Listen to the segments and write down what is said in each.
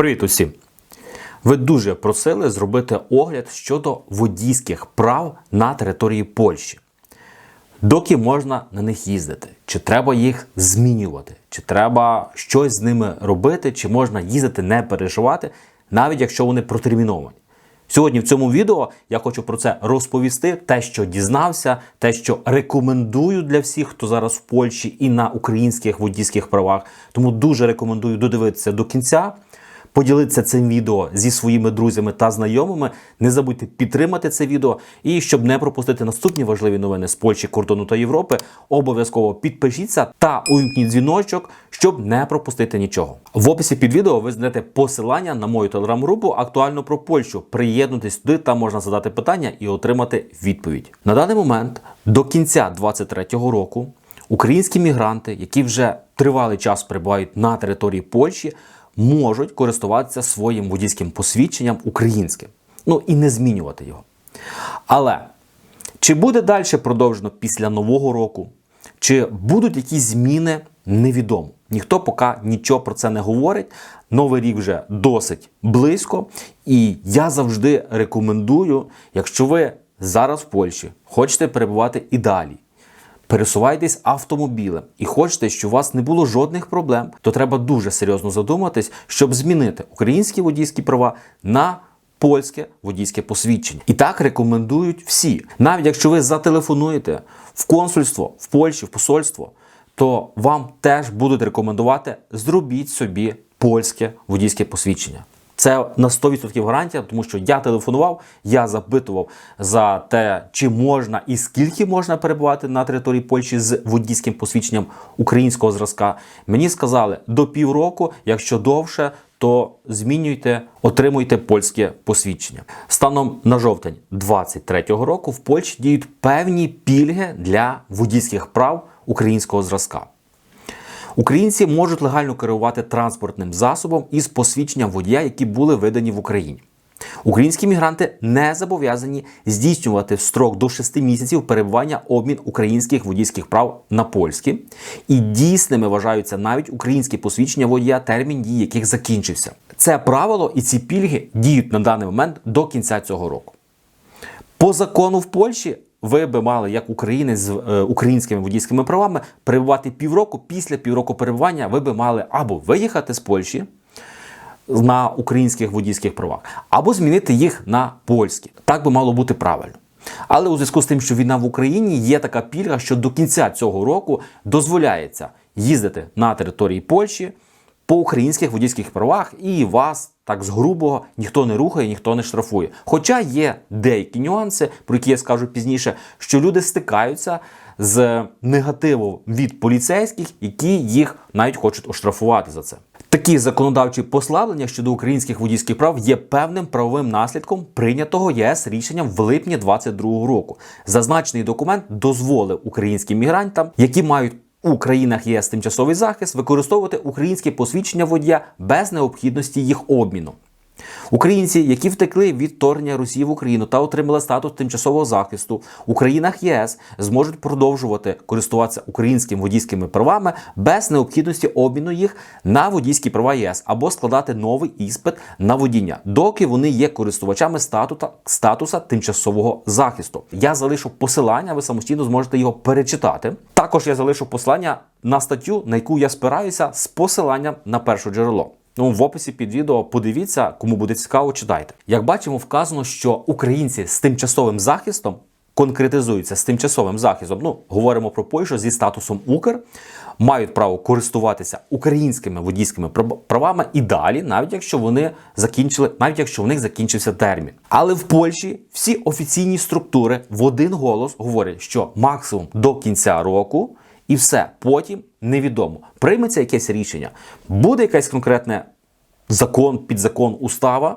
Привіт усім! Ви дуже просили зробити огляд щодо водійських прав на території Польщі. Доки можна на них їздити? Чи треба їх змінювати? Чи треба щось з ними робити, чи можна їздити, не переживати, навіть якщо вони протерміновані? Сьогодні в цьому відео я хочу про це розповісти, те, що дізнався, те, що рекомендую для всіх, хто зараз в Польщі і на українських водійських правах. Тому дуже рекомендую додивитися до кінця. Поділитися цим відео зі своїми друзями та знайомими. Не забудьте підтримати це відео. І щоб не пропустити наступні важливі новини з Польщі, кордону та Європи, обов'язково підпишіться та увімкніть дзвіночок, щоб не пропустити нічого. В описі під відео ви знайдете посилання на мою телеграм-групу актуально про Польщу. Приєднуйтесь туди, там можна задати питання і отримати відповідь. На даний момент до кінця 2023 року українські мігранти, які вже тривалий час перебувають на території Польщі можуть користуватися своїм водійським посвідченням українським. Ну і не змінювати його. Але чи буде далі продовжено після Нового року? Чи будуть якісь зміни, невідомо. Ніхто поки нічого про це не говорить. Новий рік вже досить близько. І я завжди рекомендую, якщо ви зараз в Польщі хочете перебувати і далі, пересувайтесь автомобілем і хочете, щоб у вас не було жодних проблем, то треба дуже серйозно задуматись, щоб змінити українські водійські права на польське водійське посвідчення. І так рекомендують всі. Навіть якщо ви зателефонуєте в консульство в Польщі, в посольство, то вам теж будуть рекомендувати зробіть собі польське водійське посвідчення. Це на 100% гарантія, тому що я телефонував, я запитував за те, чи можна і скільки можна перебувати на території Польщі з водійським посвідченням українського зразка. Мені сказали до півроку, якщо довше, то змінюйте, отримуйте польське посвідчення. Станом на жовтень 2023 року в Польщі діють певні пільги для водійських прав українського зразка. Українці можуть легально керувати транспортним засобом із посвідченням водія, які були видані в Україні. Українські мігранти не зобов'язані здійснювати в строк до 6 місяців перебування обмін українських водійських прав на польські, і дійсними вважаються навіть українські посвідчення водія, термін дії яких закінчився. Це правило і ці пільги діють на даний момент до кінця цього року. По закону в Польщі ви би мали, як українець з е, українськими водійськими правами, перебувати півроку. Після півроку перебування ви би мали або виїхати з Польщі на українських водійських правах, або змінити їх на польські. Так би мало бути правильно. Але у зв'язку з тим, що війна в Україні є така пільга, що до кінця цього року дозволяється їздити на території Польщі по українських водійських правах, і вас так з грубого ніхто не рухає, ніхто не штрафує. Хоча є деякі нюанси, про які я скажу пізніше, що люди стикаються з негативом від поліцейських, які їх навіть хочуть оштрафувати за це. Такі законодавчі послаблення щодо українських водійських прав є певним правовим наслідком прийнятого ЄС рішенням в липні 2022 року. Зазначений документ дозволив українським мігрантам, які мають у країнах ЄС тимчасовий захист використовувати українське посвідчення водія без необхідності їх обміну. Українці, які втекли від вторгнення Росії в Україну та отримали статус тимчасового захисту у країнах ЄС, зможуть продовжувати користуватися українськими водійськими правами без необхідності обміну їх на водійські права ЄС або складати новий іспит на водіння, доки вони є користувачами статута, статуса тимчасового захисту. Я залишу посилання, ви самостійно зможете його перечитати. Також я залишу посилання на статтю, на яку я спираюся з посиланням на перше джерело. Ну, в описі під відео подивіться, кому буде цікаво, читайте. Як бачимо, вказано, що українці з тимчасовим захистом конкретизуються з тимчасовим захистом. Ну, говоримо про Польщу зі статусом Укр, мають право користуватися українськими водійськими правами і далі, навіть якщо вони закінчили, навіть якщо в них закінчився термін. Але в Польщі всі офіційні структури в один голос говорять, що максимум до кінця року. І все, потім невідомо. Прийметься якесь рішення, буде якесь конкретне закон, підзакон, устава.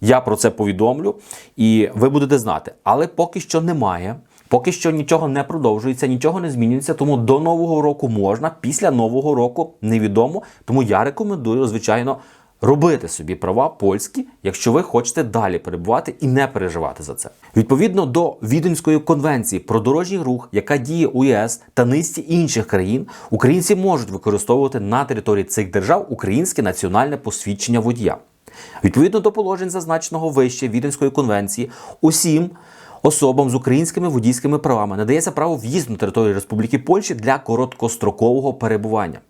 Я про це повідомлю, і ви будете знати. Але поки що немає, поки що нічого не продовжується, нічого не змінюється. Тому до нового року можна, після нового року невідомо. Тому я рекомендую, звичайно, робити собі права польські, якщо ви хочете далі перебувати і не переживати за це. Відповідно до Віденської конвенції про дорожній рух, яка діє у ЄС та низці інших країн, українці можуть використовувати на території цих держав українське національне посвідчення водія. Відповідно до положень зазначеного вище Віденської конвенції, усім особам з українськими водійськими правами надається право в'їзду на територію Республіки Польщі для короткострокового перебування.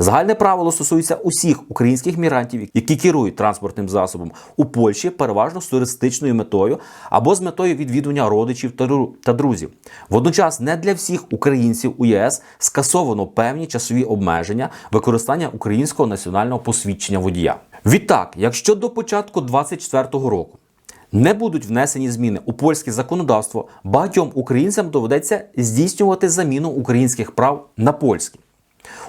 Загальне правило стосується усіх українських мігрантів, які керують транспортним засобом у Польщі, переважно з туристичною метою або з метою відвідування родичів та друзів. Водночас не для всіх українців у ЄС скасовано певні часові обмеження використання українського національного посвідчення водія. Відтак, якщо до початку 2024 року не будуть внесені зміни у польське законодавство, багатьом українцям доведеться здійснювати заміну українських прав на польські.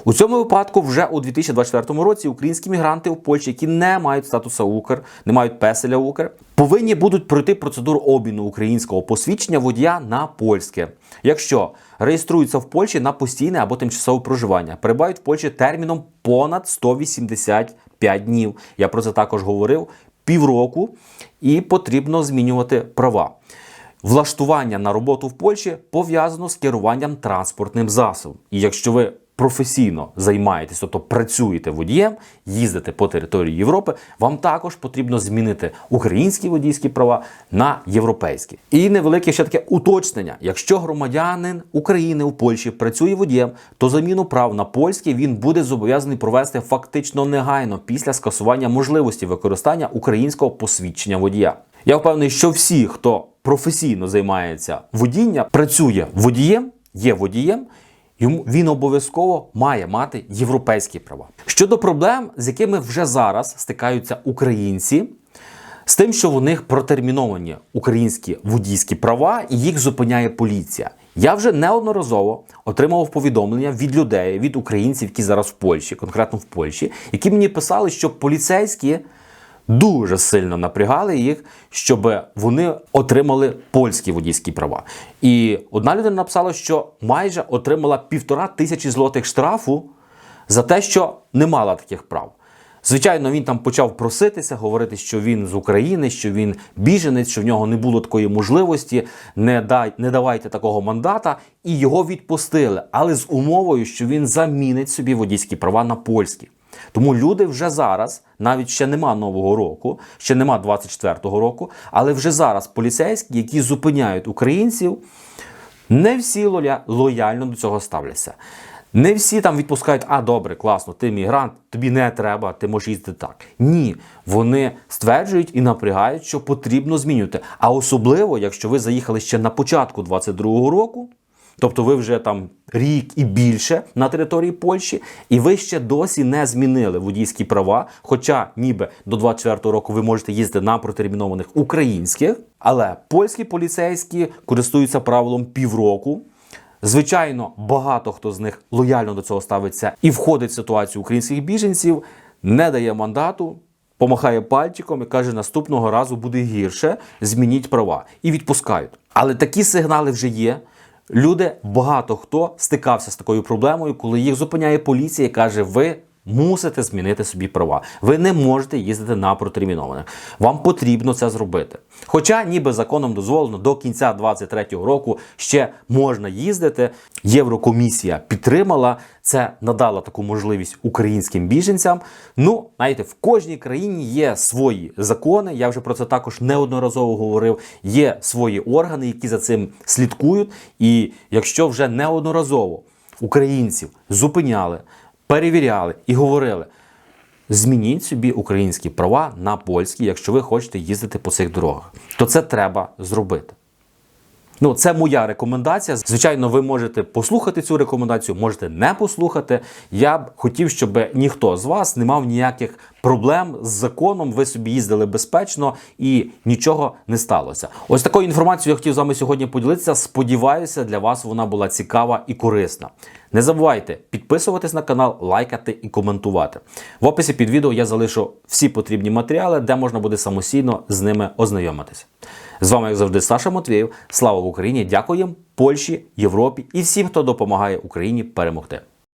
У цьому випадку вже у 2024 році українські мігранти у Польщі, які не мають статусу Укр, не мають песеля Укр, повинні будуть пройти процедуру обміну українського посвідчення водія на польське, якщо реєструються в Польщі на постійне або тимчасове проживання, перебувають в Польщі терміном понад 185 днів. Я про це також говорив півроку, і потрібно змінювати права. Влаштування на роботу в Польщі пов'язано з керуванням транспортним засобом. І якщо ви професійно займаєтесь, тобто працюєте водієм, їздите по території Європи, вам також потрібно змінити українські водійські права на європейські. І невелике ще таке уточнення: якщо громадянин України у Польщі працює водієм, то заміну прав на польське він буде зобов'язаний провести фактично негайно після скасування можливості використання українського посвідчення водія. Я впевнений, що всі, хто професійно займається водінням, працює водієм, є водієм. Йому він обов'язково має мати європейські права. Щодо проблем, з якими вже зараз стикаються українці, з тим, що в них протерміновані українські водійські права, і їх зупиняє поліція. Я вже неодноразово отримував повідомлення від людей, від українців, які зараз в Польщі, конкретно в Польщі, які мені писали, що поліцейські дуже сильно напрягали їх, щоб вони отримали польські водійські права. І одна людина написала, що майже отримала півтора тисячі злотих штрафу за те, що не мала таких прав. Звичайно, він там почав проситися, говорити, що він з України, що він біженець, що в нього не було такої можливості, не дай, не давайте такого мандата, і його відпустили, але з умовою, що він замінить собі водійські права на польські. Тому люди вже зараз, навіть ще нема нового року, ще нема 24-го року, але вже зараз поліцейські, які зупиняють українців, не всі лоя- лояльно до цього ставляться. Не всі там відпускають, а добре, класно, ти мігрант, тобі не треба, ти можеш їздити так. Ні, вони стверджують і напрягають, що потрібно змінювати. А особливо, якщо ви заїхали ще на початку 22-го року, тобто ви вже там рік і більше на території Польщі, і ви ще досі не змінили водійські права. Хоча ніби до 24-го року ви можете їздити на протермінованих українських, але польські поліцейські користуються правилом півроку. Звичайно, багато хто з них лояльно до цього ставиться і входить в ситуацію українських біженців, не дає мандату, помахає пальчиком і каже, наступного разу буде гірше, змініть права і відпускають. Але такі сигнали вже є. Люди, багато хто стикався з такою проблемою, коли їх зупиняє поліція і каже: ви мусите змінити собі права. Ви не можете їздити на протермінованих. Вам потрібно це зробити. Хоча, ніби законом дозволено до кінця 2023 року ще можна їздити. Єврокомісія підтримала це, надала таку можливість українським біженцям. Ну, знаєте, в кожній країні є свої закони. Я вже про це також неодноразово говорив. Є свої органи, які за цим слідкують. І якщо вже неодноразово українців зупиняли, перевіряли і говорили. Змініть собі українські права на польські, якщо ви хочете їздити по цих дорогах, то це треба зробити. Ну, це моя рекомендація. Звичайно, ви можете послухати цю рекомендацію, можете не послухати. Я б хотів, щоб ніхто з вас не мав ніяких проблем з законом. Ви собі їздили безпечно і нічого не сталося. Ось такою інформацією я хотів з вами сьогодні поділитися. Сподіваюся, для вас вона була цікава і корисна. Не забувайте підписуватись на канал, лайкати і коментувати. В описі під відео я залишу всі потрібні матеріали, де можна буде самостійно з ними ознайомитись. З вами, як завжди, Саша Матвєєв. Слава Україні! Дякуємо Польщі, Європі і всім, хто допомагає Україні перемогти.